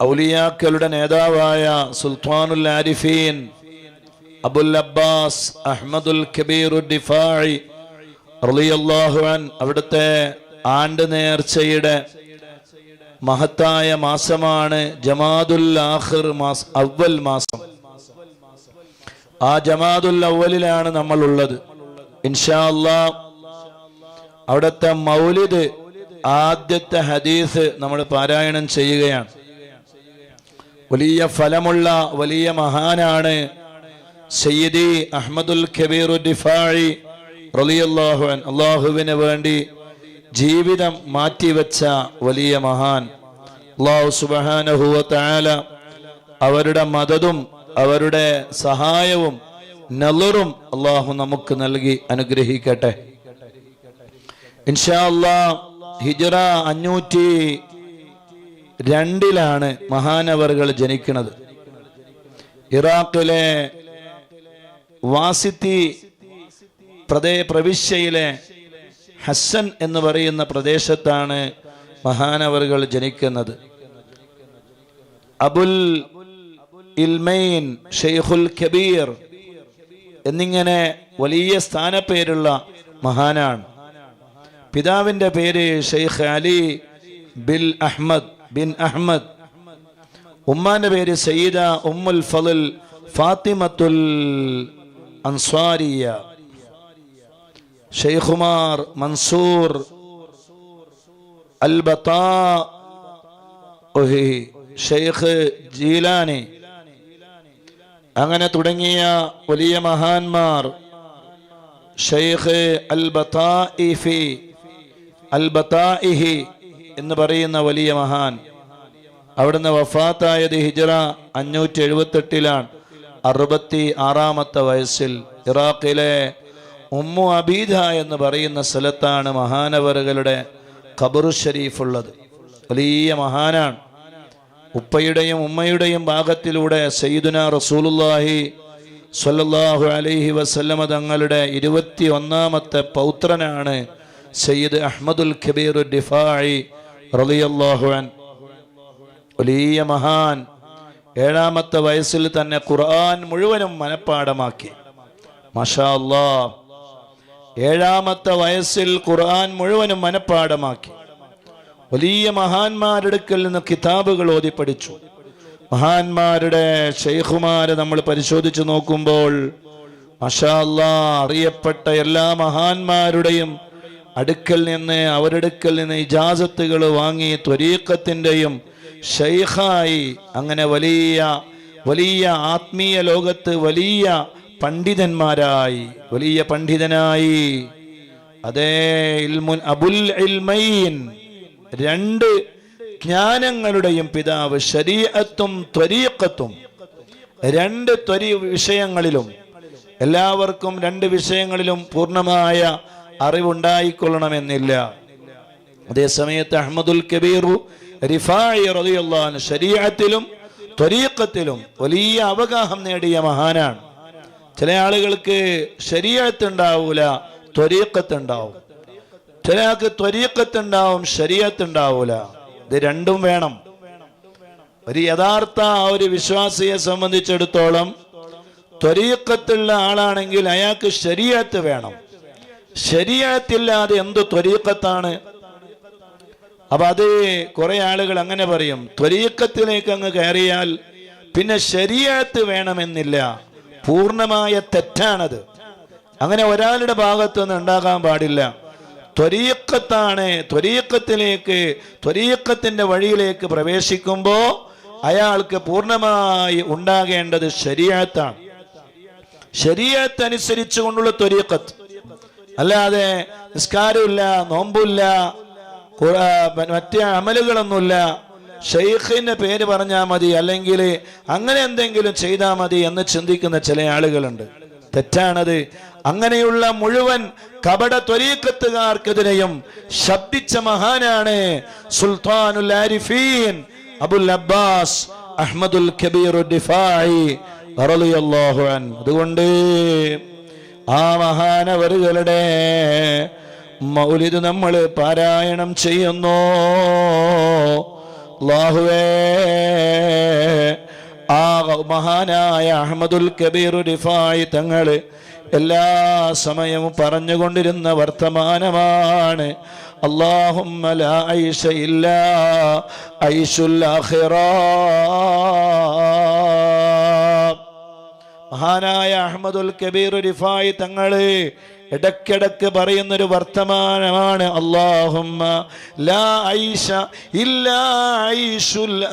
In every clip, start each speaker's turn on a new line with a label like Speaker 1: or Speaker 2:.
Speaker 1: ഔലിയാക്കളുടെ നേതാവായ സുൽത്താനുൽ ആരിഫീൻ അബുൽ അബ്ബാസ് അഹ്മദുൽ കബീറുൽ ഡിഫായി റളിയല്ലാഹു അൻ അവിടുത്തെ ആണ്ട് നേർച്ചയുടെ മഹത്തായ മാസമാണ് ജമാദുൽ ആഹിർ മാസ് അവൽ മാസം. ആ ജമാദുൽ അവലിലാണ് നമ്മൾ ഉള്ളത് ഇൻഷാ അവിടുത്തെ മൗലിദ് ആദ്യത്തെ ഹദീസ് നമ്മൾ പാരായണം ചെയ്യുകയാണ്. വലിയ ഫലമുള്ള വലിയ മഹാനാണ് സയ്യിദി അഹമ്മദുൽ കബീർ ഡിഫാഴി റളിയല്ലാഹു അൻ അള്ളാഹുവിന് വേണ്ടി ജീവിതം മാറ്റിവെച്ച വലിയ മഹാൻ. അള്ളാഹു സുബാനഹുവ തആല അവരുടെ മതതും അവരുടെ സഹായവും നലറും അള്ളാഹു നമുക്ക് നൽകി അനുഗ്രഹിക്കട്ടെ. ഇൻഷാ അള്ളാഹ് ഹിജറ അഞ്ഞൂറ്റി രണ്ടിലാണ് മഹാനവറുകൾ ജനിക്കുന്നത്. ഇറാഖിലെ വാസിത്തി പ്രദേ പ്രവിശ്യയിലെ ഹസ്സൻ എന്ന് പറയുന്ന പ്രദേശത്താണ് മഹാനവറുകൾ ജനിക്കുന്നത്. അബുൽ ഇൽമൈൻ ഷെയ്ഖുൽ കബീർ എന്നിങ്ങനെ വലിയ സ്ഥാനപ്പേരുള്ള മഹാനാണ്. പിതാവിന്റെ പേര് ഷെയ്ഖ് അലി ബിൽ അഹ്മദ്. ബിൻ അഹമ്മദ് ഉമ്മാന്റെ പേര് സയ്യിദ ഉമ്മുൽ ഫലിൽ ഫാത്തിമത്തുൽ അൻസ്വാരിയ. ഷെയ്ഖുമാർ മൻസൂർ അൽ ബത്താ ഷെയ്ഖ് ജീലാനി. അങ്ങനെ തുടങ്ങിയ വലിയ മഹാന്മാർ ഷെയ്ഖ് അൽ ബത്താഇഫി അൽ ബത്താഇഹി എന്ന് പറയുന്ന വലിയ മഹാൻ. അവിടുന്ന് വഫാത്തായത് ഹിജറ അഞ്ഞൂറ്റി എഴുപത്തെട്ടിലാണ് അറുപത്തി ആറാമത്തെ വയസ്സിൽ ഇറാഖിലെ ഉമ്മു അബീദ എന്ന് പറയുന്ന സ്ഥലത്താണ് മഹാനവറുകളുടെ ഖബറു ഷരീഫ് ഉള്ളത് വലിയ മഹാനാണ്. ഉപ്പയുടെയും ഉമ്മയുടെയും ഭാഗത്തിലൂടെ സയ്യിദുന റസൂലുല്ലാഹി സ്വല്ലല്ലാഹു അലൈഹി വസല്ലമ തങ്ങളുടെ ഇരുപത്തി ഒന്നാമത്തെ പൗത്രനാണ് സയ്യിദ് അഹമ്മദുൽ ഖബീർ ഡിഫായി വലിയ മഹാൻ. ഏഴാമത്തെ വയസ്സിൽ തന്നെ ഖുർആൻ മുഴുവനും മനഃപ്പാടമാക്കി മഷാ അല്ലാ ഏഴാമത്തെ വയസ്സിൽ ഖുർആൻ മുഴുവനും മനഃപ്പാടമാക്കി വലിയ മഹാന്മാരെടുക്കൽ നിന്ന് കിതാബുകൾ ഓതി പഠിച്ചു. മഹാന്മാരുടെ ഷെയ്ഖുമാരെ നമ്മൾ പരിശോധിച്ചു നോക്കുമ്പോൾ മഷാ അല്ലാ അറിയപ്പെട്ട എല്ലാ മഹാന്മാരുടെയും അടുക്കൽ നിന്ന് അവരടുക്കൽ നിന്ന് ഇജാസത്തുകൾ വാങ്ങി ത്വരീക്കത്തിന്റെയും ഷെയ്ഖായി അങ്ങനെ വലിയ വലിയ ആത്മീയ ലോകത്ത് വലിയ പണ്ഡിതന്മാരായി വലിയ പണ്ഡിതനായി. അതേ ഇൽമുൻ അബുൽ ഇൽമൈൻ രണ്ട് ജ്ഞാനങ്ങളുടെയും പിതാവ് ശരീഅത്തും ത്വരീക്കത്തും രണ്ട് ത്വരി വിഷയങ്ങളിലും എല്ലാവർക്കും രണ്ട് വിഷയങ്ങളിലും പൂർണമായ അറിവുണ്ടായിക്കൊള്ളണമെന്നില്ല. അതേസമയത്ത് അഹമ്മദുൽ കബീറു ശരീഅത്തിലും ത്വരീക്കത്തിലും വലിയ അവഗാഹം നേടിയ മഹാനാണ്. ചില ആളുകൾക്ക് ശരീഅത്ത് ഉണ്ടാവൂല ഉണ്ടാവും ചില ആൾക്ക് ത്വരീക്കത്ത് ഉണ്ടാവും ശരീഅത്ത് ഉണ്ടാവൂല ഇത് രണ്ടും വേണം. ഒരു യഥാർത്ഥ ഒരു വിശ്വാസിയെ സംബന്ധിച്ചിടത്തോളം ത്വരീക്കത്തുള്ള ആളാണെങ്കിൽ അയാൾക്ക് ശരീരത്ത് വേണം. ശരീഅത്തില്ലാതെ എന്ത് ത്വരീക്കത്താണ് അപ്പൊ അത് കുറെ ആളുകൾ അങ്ങനെ പറയും. ത്വരീക്കത്തിലേക്ക് അങ്ങ് കയറിയാൽ പിന്നെ ശരീഅത്ത് വേണമെന്നില്ല. പൂർണമായ തെറ്റാണത്. അങ്ങനെ ഒരാളുടെ ഭാഗത്തു നിന്ന് ഉണ്ടാകാൻ പാടില്ല. ത്വരീക്കത്താണ് ത്വരീക്കത്തിലേക്ക് ത്വരീക്കത്തിന്റെ വഴിയിലേക്ക് പ്രവേശിക്കുമ്പോ അയാൾക്ക് പൂർണമായി ഉണ്ടാകേണ്ടത് ശരീരത്താണ്. ശരീരത്ത് അനുസരിച്ചു കൊണ്ടുള്ള ത്വരീക്കത്ത് അല്ലാതെ നിസ്കാരമില്ല നോമ്പില്ല മറ്റേ അമലുകളൊന്നുമില്ല. ഷെയ്ഖിന്റെ പേര് പറഞ്ഞാൽ മതി അല്ലെങ്കിൽ അങ്ങനെ എന്തെങ്കിലും ചെയ്താൽ മതി എന്ന് ചിന്തിക്കുന്ന ചില ആളുകളുണ്ട്. തെറ്റാണത്. അങ്ങനെയുള്ള മുഴുവൻ കപട ത്വരീക്കത്തുകാർക്കെതിരെയും ശബ്ദിച്ച മഹാനാണ് Sultanul Arifeen Abul Abbas Ahmadul Kabeer അതുകൊണ്ട് ആ മഹാനവറുകളുടെ മൗലിത് നമ്മൾ പാരായണം ചെയ്യുന്നു. ലാഹുവേ ആ മഹാനായ അഹമ്മദുൽ കബീർ റിഫായി തങ്ങൾ എല്ലാ സമയവും പറഞ്ഞുകൊണ്ടിരുന്ന വർത്തമാനമാണ്. ലാ ഐഷ ഇല്ല ഐഷുൽ ആഖിറ മഹാനായ അഹമ്മദുൽ കബീർ റിഫായി തങ്ങൾ ഇടക്കിടക്ക് പറയുന്നൊരു വർത്തമാനമാണ്. അള്ളാഹുമ്മ ലാ ഐഷ ഇല്ലാ ഐഷുൽ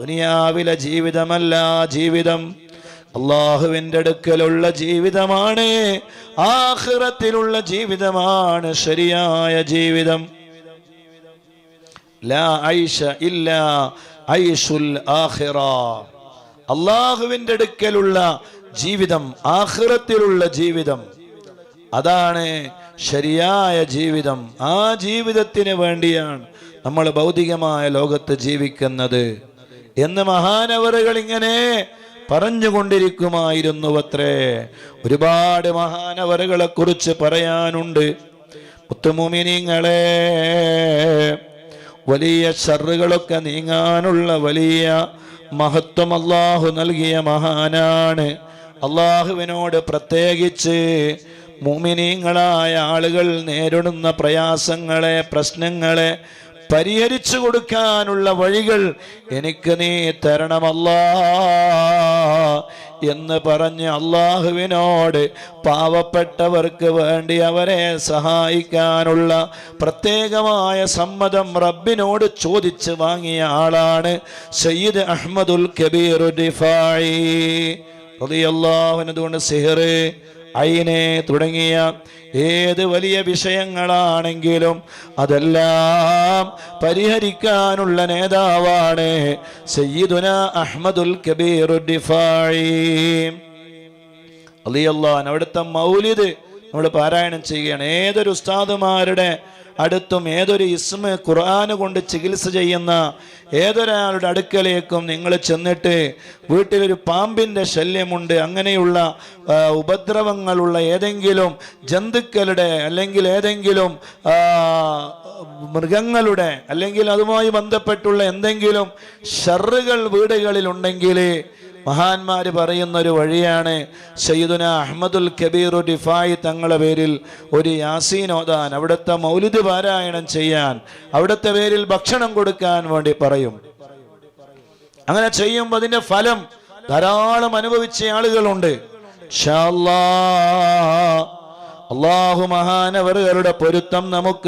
Speaker 1: ദുനിയാവിലെ ജീവിതമല്ല ജീവിതം. അള്ളാഹുവിന്റെ അടുക്കലുള്ള ജീവിതമാണ്. ആഹ്റത്തിലുള്ള ജീവിതമാണ് ശരിയായ ജീവിതം. ലാ ഐഷ ഇല്ല ഐഷുൽ ആഖിറ. അള്ളാഹുവിന്റെ അടുക്കലുള്ള ജീവിതം ആഖിറത്തിലുള്ള ജീവിതം. അതാണ് ശരിയായ ജീവിതം. ആ ജീവിതത്തിന് വേണ്ടിയാണ് നമ്മൾ ഭൗതികമായ ലോകത്ത് ജീവിക്കുന്നത്. എന്ന് മഹാനവറുകൾ ഇങ്ങനെ പറഞ്ഞുകൊണ്ടിരിക്കുമായിരുന്നു അത്രേ ഒരുപാട് മഹാനവറുകളെ കുറിച്ച് പറയാനുണ്ട്. മുത്തുമുമിനിങ്ങളെ വലിയ ഷറുകളൊക്കെ നീങ്ങാനുള്ള വലിയ മഹത്വം അള്ളാഹു നൽകിയ മഹാനാണ്. അള്ളാഹുവിനോട് പ്രത്യേകിച്ച് മുമിനീങ്ങളായ ആളുകൾ നേരിടുന്ന പ്രയാസങ്ങളെ പ്രശ്നങ്ങളെ പരിഹരിച്ചു കൊടുക്കാനുള്ള വഴികൾ എനിക്ക് നീ തരണമല്ലാ. എന്ന് പറഞ്ഞ് അള്ളാഹുവിനോട് പാവപ്പെട്ടവർക്ക് വേണ്ടി അവരെ സഹായിക്കാനുള്ള പ്രത്യേകമായ സമ്മതം റബ്ബിനോട് ചോദിച്ച് വാങ്ങിയ ആളാണ് സയ്യിദ് അഹമ്മദുൽ കബീർ റിഫായി അതുകൊണ്ട് സിഹർ ഐനെ തുടങ്ങിയ ഏത് വലിയ വിഷയങ്ങളാണെങ്കിലും അതെല്ലാം പരിഹരിക്കാനുള്ള നേതാവാണ് സയ്യിദുന അഹമ്മദുൽ കബീർ അലിയല്ലാൻ അവിടുത്തെ മൗലിദ് നമ്മൾ പാരായണം ചെയ്യുകയാണ്. ഏതൊരു ഉസ്താദുമാരുടെ അടുത്തും ഏതൊരു ഇസ്മ ഖുർആൻ കൊണ്ട് ചികിത്സ ചെയ്യുന്ന ഏതൊരാളുടെ അടുക്കലേക്കും നിങ്ങൾ ചെന്നിട്ട് വീട്ടിലൊരു പാമ്പിന്റെ ശല്യമുണ്ട് അങ്ങനെയുള്ള ഉപദ്രവങ്ങളുള്ള ഏതെങ്കിലും ജന്തുക്കളുടെ അല്ലെങ്കിൽ ഏതെങ്കിലും മൃഗങ്ങളുടെ അല്ലെങ്കിൽ അതുമായി ബന്ധപ്പെട്ടുള്ള എന്തെങ്കിലും ഷറുകൾ വീടുകളിൽ ഉണ്ടെങ്കിൽ മഹാന്മാര് പറയുന്ന ഒരു വഴിയാണ് സയ്യിദുന അഹമ്മദുൽ കബീർ ഡിഫായി തങ്ങളുടെ പേരിൽ ഒരു യാസീൻ ഓതാൻ അവിടുത്തെ മൗലിദ് പാരായണം ചെയ്യാൻ അവിടുത്തെ പേരിൽ ഭക്ഷണം കൊടുക്കാൻ വേണ്ടി പറയും അങ്ങനെ ചെയ്യുമ്പോൾ അതിന്റെ ഫലം ധാരാളം അനുഭവിച്ച ആളുകളുണ്ട്. അള്ളാഹു മഹാനവറുകളുടെ പൊരുത്തം നമുക്ക്